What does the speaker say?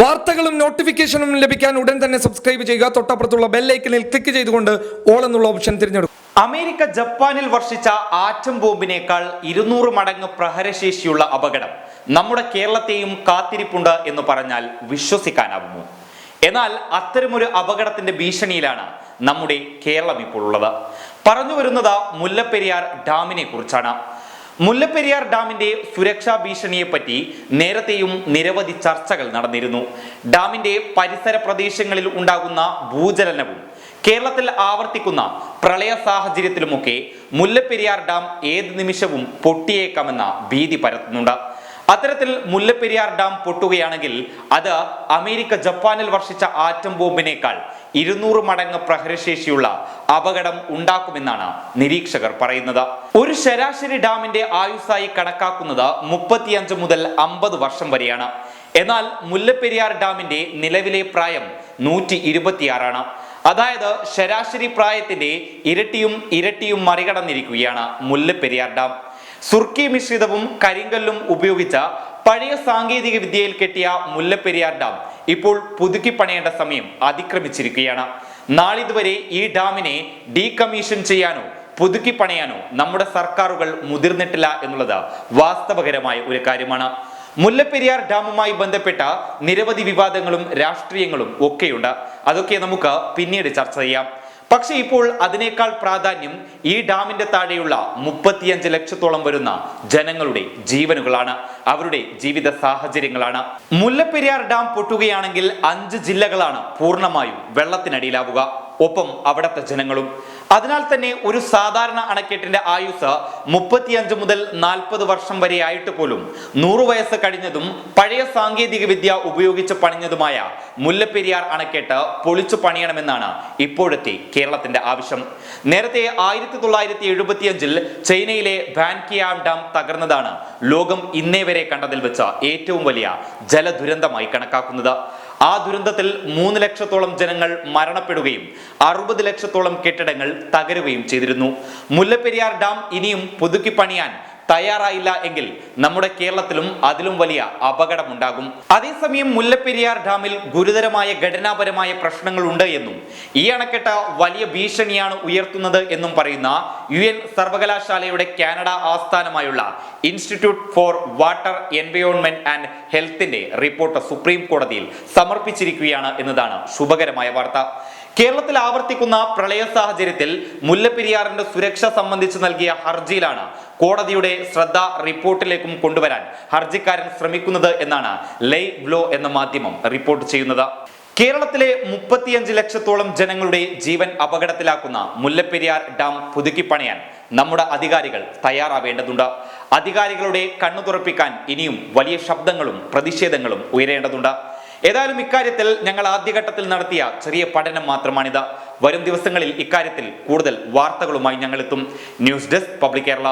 വാർത്തകളും നോട്ടിഫിക്കേഷനും ലഭിക്കാൻ ഉടൻ തന്നെ സബ്സ്ക്രൈബ് ചെയ്യുക. തൊട്ടപ്പുറത്തുള്ള ബെല്ലൈക്കനിൽ ക്ലിക്ക് ചെയ്തുകൊണ്ട് ഓൾ എന്നുള്ള ഓപ്ഷൻ തിരഞ്ഞെടുക്കും അമേരിക്ക ജപ്പാനിൽ വർഷിച്ച ആറ്റം ബോംബിനേക്കാൾ ഇരുന്നൂറ് മടങ്ങ് പ്രഹരശേഷിയുള്ള അപകടം നമ്മുടെ കേരളത്തെയും കാത്തിരിപ്പുണ്ട് എന്ന് പറഞ്ഞാൽ വിശ്വസിക്കാനാവുമോ? എന്നാൽ അത്തരമൊരു അപകടത്തിന്റെ ഭീഷണിയിലാണ് നമ്മുടെ കേരളം ഇപ്പോൾ ഉള്ളത്. പറഞ്ഞു വരുന്നത് മുല്ലപ്പെരിയാർ ഡാമിനെ കുറിച്ചാണ്. മുല്ലപ്പെരിയാർ ഡാമിന്റെ സുരക്ഷാ ഭീഷണിയെ പറ്റി നേരത്തെയും നിരവധി ചർച്ചകൾ നടന്നിരുന്നു. ഡാമിന്റെ പരിസര പ്രദേശങ്ങളിൽ ഉണ്ടാകുന്ന ഭൂചലനവും കേരളത്തിൽ ആവർത്തിക്കുന്ന പ്രളയ സാഹചര്യത്തിലുമൊക്കെ മുല്ലപ്പെരിയാർ ഡാം ഏത് നിമിഷവും പൊട്ടിയേക്കാമെന്ന ഭീതി പരത്തുന്നുണ്ട്. അത്തരത്തിൽ മുല്ലപ്പെരിയാർ ഡാം പൊട്ടുകയാണെങ്കിൽ അത് അമേരിക്ക ജപ്പാനിൽ വർഷിച്ച ആറ്റം ബോംബിനേക്കാൾ ഇരുന്നൂറ് മടങ്ങ് പ്രഹരശേഷിയുള്ള അപകടം ഉണ്ടാക്കുമെന്നാണ് നിരീക്ഷകർ പറയുന്നത്. ഒരു ശരാശരി ഡാമിന്റെ ആയുസ്സായി കണക്കാക്കുന്നത് മുപ്പത്തിയഞ്ച് മുതൽ അമ്പത് വർഷം വരെയാണ്. എന്നാൽ മുല്ലപ്പെരിയാർ ഡാമിന്റെ നിലവിലെ പ്രായം നൂറ്റി ഇരുപത്തിയാറാണ്. അതായത് ശരാശരി പ്രായത്തിന്റെ ഇരട്ടിയും ഇരട്ടിയും മറികടന്നിരിക്കുകയാണ് മുല്ലപ്പെരിയാർ ഡാം. സുർക്കി മിശ്രിതവും കരിങ്കല്ലും ഉപയോഗിച്ച പഴയ സാങ്കേതിക വിദ്യയിൽ കെട്ടിയ മുല്ലപ്പെരിയാർ ഡാം ഇപ്പോൾ പുതുക്കി പണിയേണ്ട സമയം അതിക്രമിച്ചിരിക്കുകയാണ്. നാളിതുവരെ ഈ ഡാമിനെ ഡീകമ്മീഷൻ ചെയ്യാനോ പുതുക്കി പണിയാനോ നമ്മുടെ സർക്കാരുകൾ മുതിർന്നിട്ടില്ല എന്നുള്ളത് വാസ്തവകരമായ ഒരു കാര്യമാണ്. മുല്ലപ്പെരിയാർ ഡാമുമായി ബന്ധപ്പെട്ട നിരവധി വിവാദങ്ങളും രാഷ്ട്രീയങ്ങളും ഒക്കെയുണ്ട്. അതൊക്കെ നമുക്ക് പിന്നീട് ചർച്ച ചെയ്യാം. പക്ഷെ ഇപ്പോൾ അതിനേക്കാൾ പ്രാധാന്യം ഈ ഡാമിന്റെ താഴെയുള്ള മുപ്പത്തിയഞ്ച് ലക്ഷത്തോളം വരുന്ന ജനങ്ങളുടെ ജീവനുകളാണ് അവരുടെ ജീവിത സാഹചര്യങ്ങളാണ്. മുല്ലപ്പെരിയാർ ഡാം പൊട്ടുകയാണെങ്കിൽ അഞ്ച് ജില്ലകളാണ് പൂർണമായും വെള്ളത്തിനടിയിലാവുക. ഒപ്പം അവിടുത്തെ ജനങ്ങളും അതിനാൽ തന്നെ ഒരു സാധാരണ അണക്കെട്ടിന്റെ ആയുസ് മുപ്പത്തിയഞ്ച് മുതൽ നാൽപ്പത് വർഷം വരെ ആയിട്ട് പോലും നൂറു വയസ്സ് കഴിഞ്ഞതും പഴയ സാങ്കേതിക വിദ്യ ഉപയോഗിച്ച് പണിഞ്ഞതുമായ മുല്ലപ്പെരിയാർ അണക്കെട്ട് പൊളിച്ചു പണിയണമെന്നാണ് ഇപ്പോഴത്തെ കേരളത്തിന്റെ ആവശ്യം. നേരത്തെ ആയിരത്തി തൊള്ളായിരത്തി എഴുപത്തിയഞ്ചിൽ ചൈനയിലെ ബാൻകിയാം ഡാം തകർന്നതാണ് ലോകം ഇന്നേ വരെ കണ്ടതിൽ വെച്ച ഏറ്റവും വലിയ ജലദുരന്തമായി കണക്കാക്കുന്നത്. ആ ദുരന്തത്തിൽ മൂന്ന് ലക്ഷത്തോളം ജനങ്ങൾ മരണപ്പെടുകയും അറുപത് ലക്ഷത്തോളം കെട്ടിടങ്ങൾ തകരുകയും ചെയ്തിരുന്നു. മുല്ലപ്പെരിയാർ ഡാം ഇനിയും പുതുക്കി പണിയാൻ തയ്യാറായില്ല എങ്കിൽ നമ്മുടെ കേരളത്തിലും അതിലും വലിയ അപകടമുണ്ടാകും. അതേസമയം മുല്ലപ്പെരിയാർ ഡാമിൽ ഗുരുതരമായ ഘടനാപരമായ പ്രശ്നങ്ങൾ ഉണ്ട് എന്നും ഈ അണക്കെട്ട് വലിയ ഭീഷണിയാണ് ഉയർത്തുന്നത് എന്നും പറയുന്ന യു എൻ സർവകലാശാലയുടെ കാനഡ ആസ്ഥാനമായുള്ള institute for water environment and ഹെൽത്തിന്റെ റിപ്പോർട്ട് സുപ്രീം കോടതിയിൽ സമർപ്പിച്ചിരിക്കുകയാണ് എന്നതാണ് ശുഭകരമായ വാർത്ത. കേരളത്തിൽ ആവർത്തിക്കുന്ന പ്രളയ സാഹചര്യത്തിൽ മുല്ലപ്പെരിയാറിന്റെ സുരക്ഷ സംബന്ധിച്ച് നൽകിയ ഹർജിയിലാണ് കോടതിയുടെ ശ്രദ്ധ റിപ്പോർട്ടിലേക്കും കൊണ്ടുവരാൻ ഹർജിക്കാരൻ ശ്രമിക്കുന്നത് എന്നാണ് ലൈ ബ്ലോ എന്ന മാധ്യമം റിപ്പോർട്ട് ചെയ്യുന്നത്. കേരളത്തിലെ മുപ്പത്തിയഞ്ച് ലക്ഷത്തോളം ജനങ്ങളുടെ ജീവൻ അപകടത്തിലാക്കുന്ന മുല്ലപ്പെരിയാർ ഡാം പുതുക്കി പണിയാൻ നമ്മുടെ അധികാരികൾ തയ്യാറാവേണ്ടതുണ്ട്. അധികാരികളുടെ കണ്ണു തുറപ്പിക്കാൻ ഇനിയും വലിയ ശബ്ദങ്ങളും പ്രതിഷേധങ്ങളും ഉയരേണ്ടതുണ്ട്. ഏതായാലും ഇക്കാര്യത്തിൽ ഞങ്ങൾ ആദ്യഘട്ടത്തിൽ നടത്തിയ ചെറിയ പഠനം മാത്രമാണിത്. വരും ദിവസങ്ങളിൽ ഇക്കാര്യത്തിൽ കൂടുതൽ വാർത്തകളുമായി ഞങ്ങൾ എത്തും. News desk public Kerala.